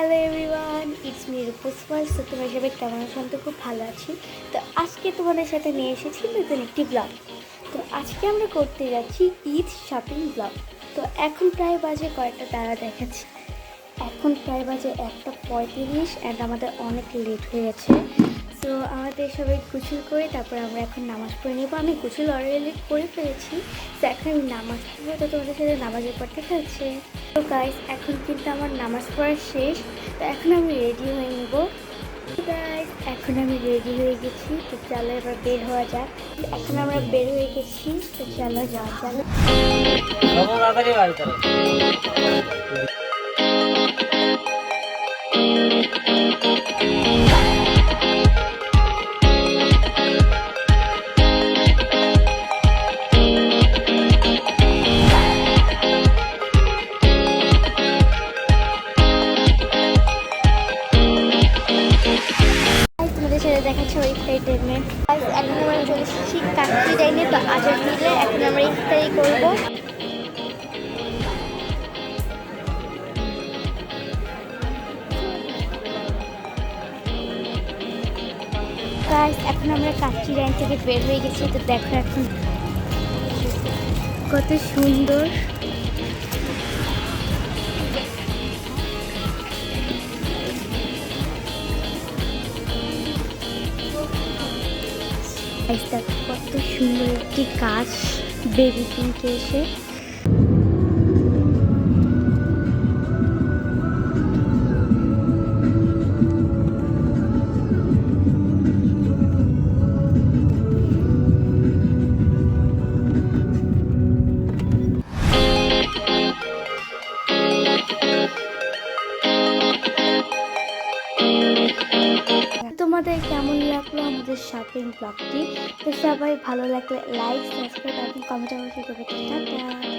Hello everyone it's me রূপস ফার্স তো তোমরা সবাই কেমন আছো? আমি তো খুব ভালো আছি। তো আজকে তোমাদের সাথে নিয়ে এসেছি নতুন একটি ব্লগ তো আজকে আমরা করতে যাচ্ছি ঈদ শপিং ব্লগ তো এখন প্রায় বাজে কয়েকটা তারা দেখাচ্ছি। এখন প্রায় বাজে একটা পঁয়ত্রিশ অ্যান্ড আমাদের অনেক লেট হয়ে গেছে। তো আমাদের সবাই গুছল করে তারপর আমরা এখন নামাজ পড়ে নেব। আমি গুছল অলরেডি করে ফেলেছি। তো এখন আমি নামাজ পড়ব। তো তোমাদের সাথে নামাজের পর দেখা হচ্ছে। তো গাইস এখন কিন্তু আমার নামাজ পড়া শেষ, তো এখন আমি রেডি হয়ে নেব। গাইস এখন আমি রেডি হয়ে গেছি, তো চলো এবার বের হওয়া যাক। এখন আমরা বের হয়ে গেছি, তো চলো যাওয়া চলো Thank তাড়াতাড়ি দেখাচ্ছি ওই এখন আমরা চলে এসেছি কাকি ডাইনে তো আজাদ দিলে এখন আমরা ইফতারি করব। এখন আমরা কাচ্চি লাইন থেকে বের হয়ে গেছি, তো দেখো এখন কত সুন্দর। দেখো কত সুন্দর একটি গাছ বেবি পিঙ্কে এসে তোমাদের কেমন লাগল আমাদের শপিং ব্লগটি তো সবাই ভালো লাগলে লাইক সাবস্ক্রাইব এবং কমেন্ট অবশ্যই টাটা!